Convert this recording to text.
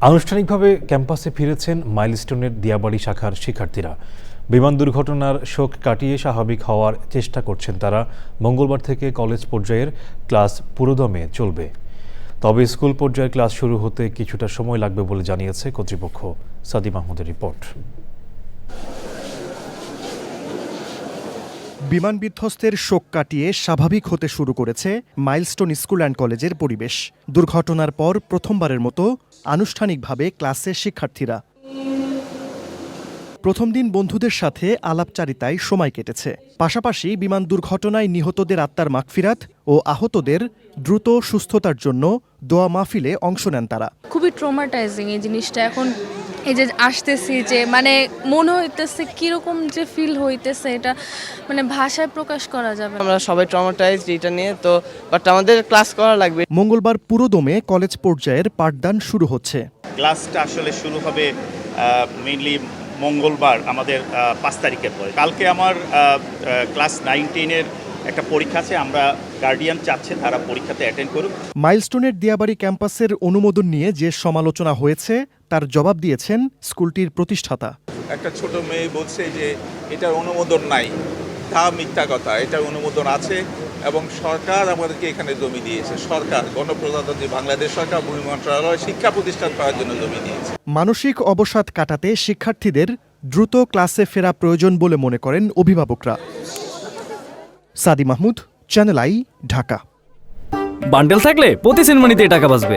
আনুষ্ঠানিকভাবে ক্যাম্পাসে ফিরেছেন মাইলস্টোনের দিয়াবাড়ি শাখার শিক্ষার্থীরা। বিমান দুর্ঘটনার শোক কাটিয়ে স্বাভাবিক হওয়ার চেষ্টা করছেন তারা। মঙ্গলবার থেকে কলেজ পর্যায়ের ক্লাস পুরোদমে চলবে। তবে স্কুল পর্যায়ের ক্লাস শুরু হতে কিছুটা সময় লাগবে বলে জানিয়েছে কর্তৃপক্ষ। সাদি মাহমুদের রিপোর্ট। বিমান বিধ্বস্তের শোক কাটিয়ে স্বাভাবিক হতে শুরু করেছে মাইলস্টোন স্কুল অ্যান্ড কলেজের পরিবেশ। দুর্ঘটনার পর প্রথমবারের মতো আনুষ্ঠানিকভাবে ক্লাসে শিক্ষার্থীরা। প্রথম দিন বন্ধুদের সাথে আলাপচারিতায় সময় কেটেছে। পাশাপাশি বিমান দুর্ঘটনায় নিহতদের আত্মার মাগফিরাত ও আহতদের দ্রুত সুস্থতার জন্য দোয়া মাহফিলে অংশ নেন তারা। খুবই ট্রমাটাইজিং এই জিনিসটা। এখন এই যে আসতেছি যে মানে মনে হইতেছে কীরকম যে ফিল হইতেছে এটা মানে ভাষায় প্রকাশ করা যাবে আমরা সবাই ট্রমাটাইজ এটা নিয়ে তো বাট আমাদের ক্লাস করা লাগবে। মঙ্গলবার পুরোদমে কলেজ পর্যায়ের পাঠদান শুরু হচ্ছে। ক্লাসটা আসলে শুরু হবে মেইনলি মঙ্গলবার আমাদের পাঁচ তারিখের পরে। কালকে আমার ক্লাস নাইন টেনের একটা পরীক্ষা আছে আমরা গার্ডিয়ান চাচ্ছে তারা পরীক্ষাতে অ্যাটেন্ড করুক। মাইলস্টোনের দিয়াবাড়ি ক্যাম্পাসের অনুমোদন নিয়ে যে সমালোচনা হয়েছে তার জবাব দিয়েছেন স্কুলটির প্রতিষ্ঠাতা। একটা ছোট মেয়ে বলছে যে এটার অনুমোদন নাই। তা মিথ্যা কথা। এটার অনুমোদন আছে এবং সরকার আমাদেরকে এখানে জমি দিয়েছে। সরকার গণপ্রজাতন্ত্রী বাংলাদেশ সরকার ভূমি মন্ত্রণালয় শিক্ষা প্রতিষ্ঠান করার জন্য জমি দিয়েছে। মানসিক অবসাদ কাটাতে শিক্ষার্থীদের দ্রুত ক্লাসে ফেরা প্রয়োজন বলে মনে করেন অভিভাবকরা। Sadi Mahmud channel I Dhaka. Bundle থাকলে প্রতি সেনমানিতে টাকা বাঁচবে।